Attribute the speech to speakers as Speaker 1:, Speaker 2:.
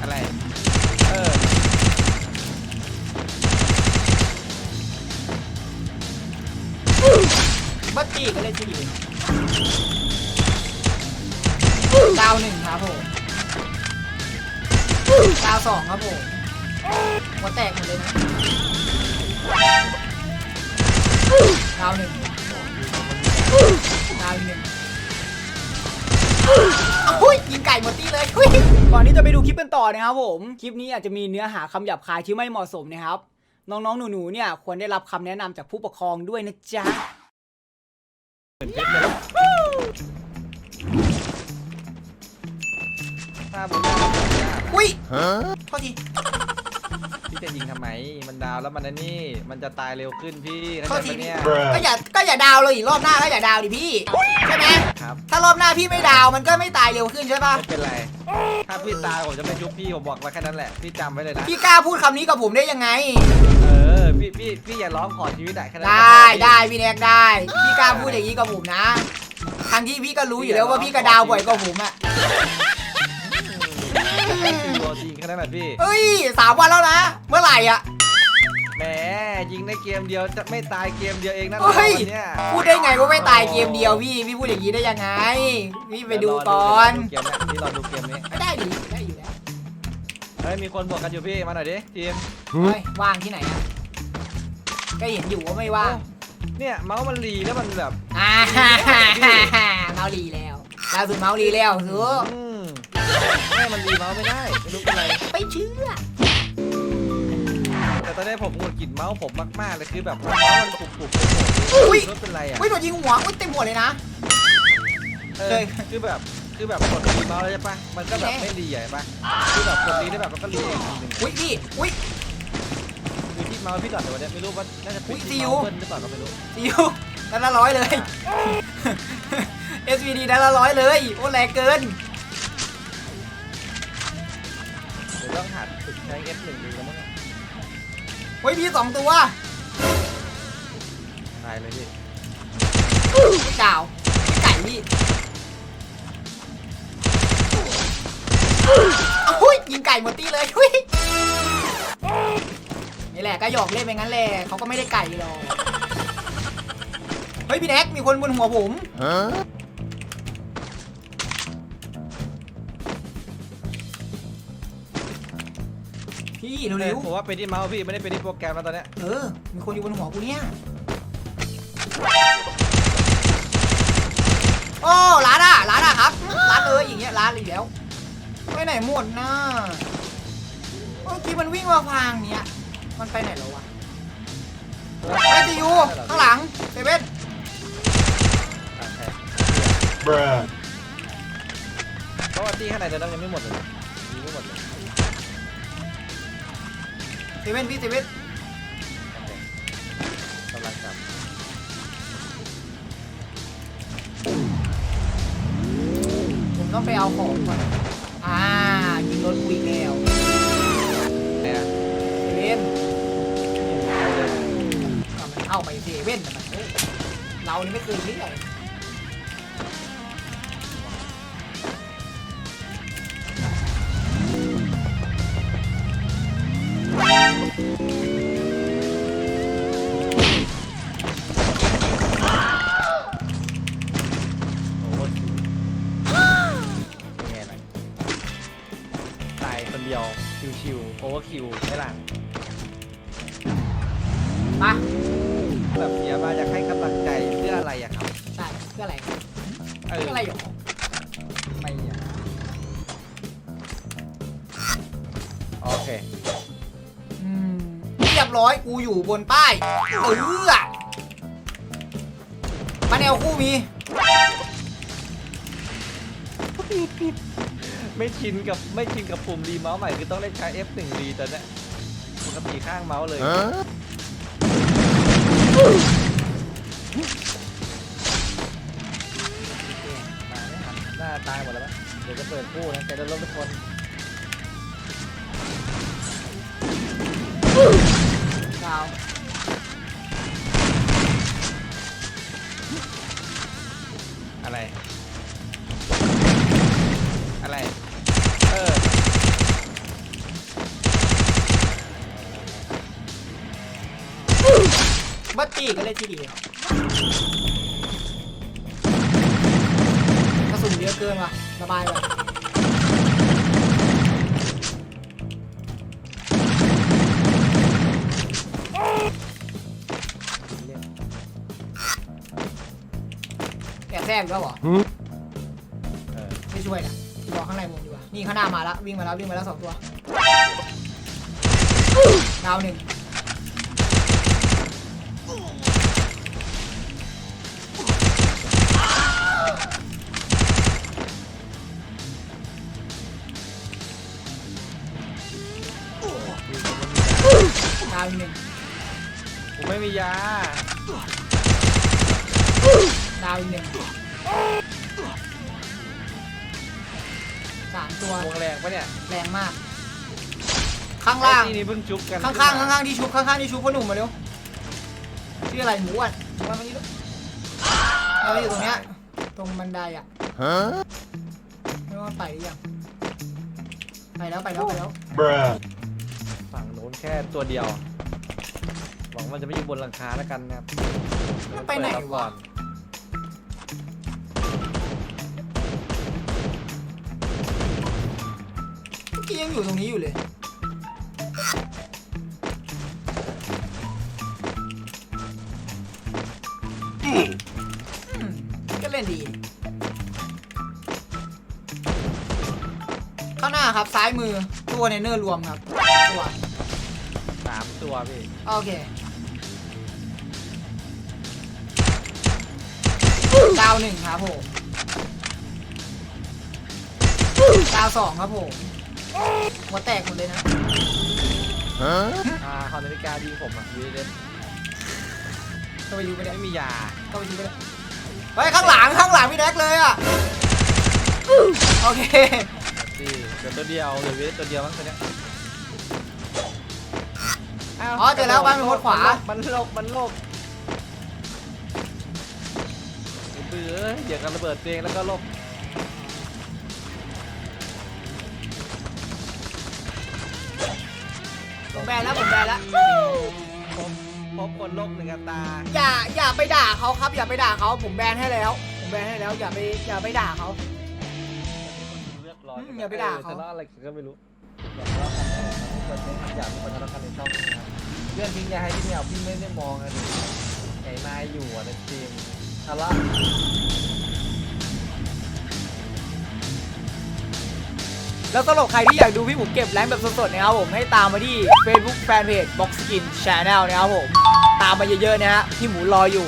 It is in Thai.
Speaker 1: อะไร เออ
Speaker 2: บัตตี้ก็เล่นที่ดีดาวหนึ่งครับผมดาวสองครับผมหัวแตกหมดเลยนะดาวหนึ่งดาวหนึ่ง อุ้ยยิงไก่หมดที่เลยอุ๊ยก่อนที่จะไปดูคลิปกันต่อนะครับผม คลิปนี้อาจจะมีเนื้อหาคำหยาบคายที่ไม่เหมาะสมนะครับ น้องๆ หนูๆ เนี่ยควรได้รับคำแนะนำจากผู้ปกครองด้วยนะจ๊ะ
Speaker 1: ถ้าบุญญาบุญญา
Speaker 2: อุ้ยโทษที
Speaker 1: พี่จะยิงทำไม มันดาวแล้วมันอันนี่ มันจะตายเร็วขึ้นพี่นั่น
Speaker 2: โทษ
Speaker 1: ใช่
Speaker 2: ที
Speaker 1: ปะเนี่ย
Speaker 2: ก็อย่าก็อย่าดาวเลยอีกรอบหน้าก็อย่าดาวดิพี่ใช่ไหม
Speaker 1: ครับ
Speaker 2: ถ้ารอบหน้าพี่ไม่ดาวมันก็ไม่ตายเร็วขึ้นใช่ปะ
Speaker 1: ไม่เป็นไร ถ้าพี่ตายผมจะไม่ชุบพี่ผมบอกไว้แค่นั้นแหละ พี่จำไว้เลยนะ
Speaker 2: พี่กล้าพูดคำนี้กับผมได้ยังไง
Speaker 1: เออ พี่พี่พี่อย่าร้องขอชีวิตอะแค่นั้น
Speaker 2: ได
Speaker 1: ก็พอ้พี่
Speaker 2: ได้พี่แนกได้ พี่กล้าพูดอย่างนี้กับผมนะทั้งที่พี่ก็รู้อยู่แล้วว่าพี่ก็ดาวบ่อยกว่าผมอะ
Speaker 1: ตัวจริงแค่ นั้นแหละพี่
Speaker 2: เฮ้ยสามวันแล้วนะ เมื่อไหร่อะ
Speaker 1: แหมยิงในเกมเดียวจะไม่ตายเกมเดียวเองนะ
Speaker 2: เฮ้ย
Speaker 1: วันเนี่ย
Speaker 2: พูดได้ไงว่าไม่ตายเกมเดียวพี่พี่พูดอย่างนี้ได้ยังไงพี่ไปดูก่อน
Speaker 1: เกมนี้พี่รอดูเกมนี้
Speaker 2: ไม่ได้ดิได้อยู่แล้ว
Speaker 1: เฮ้ยมีคนบวกกันอยู่พี่มาหน่อยดิทีม
Speaker 2: เฮ้ยว่างที่ไหนอะก็เห็นอยู่ว่าไม่ว่าง
Speaker 1: เนี่ยเมาส์มันรีแล้วมันแบบ
Speaker 2: อ่าเมาลีแล้วล่าสุดเมาลีแล้วสู
Speaker 1: อืมไม่มันรีเมาส์ไม่ได้ไม่รู้เป็นไร
Speaker 2: ไปเชื่อ
Speaker 1: แต่ตอนนี้ผมหงุดหงิดเมาส์ผมมากๆเลยคือแบบเมาส์มันปุบปุบปุบ
Speaker 2: อุ้ย
Speaker 1: รถเป็นไรอะ
Speaker 2: อุ้ยโดนยิงหัวอุ้ยเต็มหัวเลยนะ
Speaker 1: เอ
Speaker 2: เค
Speaker 1: อยคือแบบคือแบบกดรีเมาส์แล้วใช่ปะมันก็แบบ
Speaker 2: แน่
Speaker 1: ไม่รีใหญ่ปะคือแบบกดรีได้แบบมันก็รีอีกทีหนึง
Speaker 2: อุ้ยพี่อุ้ย
Speaker 1: คือที่เมาส์พี่ก่อนเดี๋ยววันนี้ไม่รู้ว่าน่าจะเป็น
Speaker 2: อุ๊ย
Speaker 1: ที่
Speaker 2: ซิว
Speaker 1: เมาส์เบิ้ลหรือเปล่าก็ไม่รู้
Speaker 2: ซิวนัดละร้อยเลย SVD นัดละร้อยเลย โอ้แรงเกิน
Speaker 1: ดี๋ยวต้องหัดฝึกใช้ F1 ดูแล้วมั้งเนี่ย
Speaker 2: เฮ้ยพี่สองตัว
Speaker 1: ตายเลยพี่
Speaker 2: ไม่ดาวไม่ไก่พี่อุ้ยยิงไก่หมดตีเลยอุ้ยนี่แหละก็หยอกเล่นไปงั้นแหละเขาก็ไม่ได้ไก่หรอกเฮ้ยพี่แน็กมีคนบนหัวผม พี่เร็ว
Speaker 1: ผมว่าเป็นที่เมาส์พี่ไม่ได้เป็นที่โปรแกรมแล้วตอนเนี้ย
Speaker 2: ๆเออ มีคนอยู่บนหัวกูเนี่ยโอ้ร้านอะร้านอะครับร้านเลยอย่างเงี้ยร้านอีกแล้วไปไหนหมดนะเมื่อกี้มันวิ่งมาฟางเนี่ยมันไปไหนแล้ววะไปซียูข้างหลังเซเว่น
Speaker 1: อะใช่
Speaker 3: Bruh.
Speaker 1: เพราะว่าที่ข้างในเดินยังไม่หมดเลยยิงไม่หมดเลย
Speaker 2: เซเว่นพี่เซเว่น
Speaker 1: โอเคกำลังกลับ
Speaker 2: ผมต้องไปเอาของก่อน อ่ายิงรถกูอีกแล้ว
Speaker 1: เนี่ย
Speaker 2: เซเว่นก็มันเข้าไปเซเว่นแต่มันเอ้ยเรานี่ไม่เคยเรียก
Speaker 1: คิวไม่ล่ะ
Speaker 2: มา
Speaker 1: แบบเสียมาอยากให้กำลังใจเพื่ออะไรอะครับ
Speaker 2: ใช่เพื่ออะไร
Speaker 1: เออ
Speaker 2: เพื่ออะไรหรอ
Speaker 1: ไม่อะโอเค
Speaker 2: อืมเรียบร้อยกูอยู่บนป้ายเออมาแนวคู่มี
Speaker 1: ไม่ชินกับไม่ชินกับปุ่มรีเมาส์ใหม่คือต้องเล่นใช้ F1 รีตอนเนี้ยปกติข้างเมาส์เลย มาไม่หันหน้าตายหมดแล้วมั้งเดี๋ยวจะเปิดคู่นะแต่จะล้มทุกคน
Speaker 2: ดาว บัตตี้ก็เลยที่ดีกระสุนเยอะเกินว่ะสบายว่ะแกแทรกแล้วเหรอ
Speaker 1: เออ
Speaker 2: ไม่ช่วยนะรอข้างในมุมดีกว่านี่ข้างหน้ามาแล้ววิ่งมาแล้ววิ่งมาแล้วสองตัวดาวหนึ่ง
Speaker 1: ผมไม่มียา
Speaker 2: ดาวอีกหนึ่งสามตัว
Speaker 1: วงแรงปะเนี่ย
Speaker 2: แรงมาก ข้างล่าง
Speaker 1: ไอ้ที่นี่เพิ่งจุบกัน
Speaker 2: ข้างๆข้างๆที่ชุบข้างๆที่ชุบพ่อหนุ่มมาเร็วชื่ออะไรหมูอะหมูอะมานี่ลูกเราอยู่ตรงเนี้ยตรงบันไดอะไม่ว่าไปหรือยังไปแล้วไปแล้วไปแล้ว
Speaker 3: Bruh.
Speaker 1: ฝั่งโน้นแค่ตัวเดียว หวังมันจะไม่อยู่บนหลังคาแล้วกันนะครับ
Speaker 2: มันไปไหน
Speaker 1: เปิดรับก่
Speaker 2: วะ
Speaker 1: อน
Speaker 2: เมื่อกี้ยังอยู่ตรงนี้อยู่เลย อืมก็เล่นดี ข้างหน้าครับซ้ายมือ ตัวเนเนอร์รวมครับ ตัว
Speaker 1: สามตัวพี่
Speaker 2: โอเคาวหนึ่งครับผมดาวสองครับผมหัวแตกหมดเลยนะ
Speaker 1: อ่าคอนนาฬิกาดีผมอะวีเดน
Speaker 2: ก็ไปดูไปเลย
Speaker 1: ไม่มียา
Speaker 2: ก็ไปดูไปเลยเฮ้ยข้างหลังข้างหลังพี่แน็กเลยอะโอเค
Speaker 1: ดีเดี๋ยวตัวเดียวเดี๋ยววีเดนตัวเดียวมั้งตัวเนี้ยาว
Speaker 2: อ๋อเจอแล้วบ้านเป็นคนขวา
Speaker 1: มันโลกมันโลก เบื่อเดี๋ยวกันระเบิดตัวเองแล้วก็โลก
Speaker 2: ผมแบนแล้วผมแบนแล้ว
Speaker 1: พบพบคนโลกหนึ่งอัตรา
Speaker 2: อย่าอย่าไปด่าเขาครับ อย่าไปด่าเขาผมแบนให้แล้ว ผมแบนให้แล้วอย่าไปอย่าไปด่าเขา
Speaker 1: เรียบร้อย
Speaker 2: อืมอย่าไปด่าเขา
Speaker 1: ทะเลาะอะไรกันก็ไม่รู้อย่าทะเลาะกันนะคนในอยากมีคนทะเลาะกันในช่องนะครับเรื่องทิ้งยาให้พี่แมวพี่ไม่ได้มองอะดิไอ้นายอยู่อะในทีม ทะเลา
Speaker 2: แล้วสำหรับใครที่อยากดูพี่หมูเก็บแรงแบบสดๆนะครับผมให้ตามมาที่ Facebook Fanpage Box Skin Channel นะครับผม ตามมาเยอะๆนะฮะพี่หมูรออยู่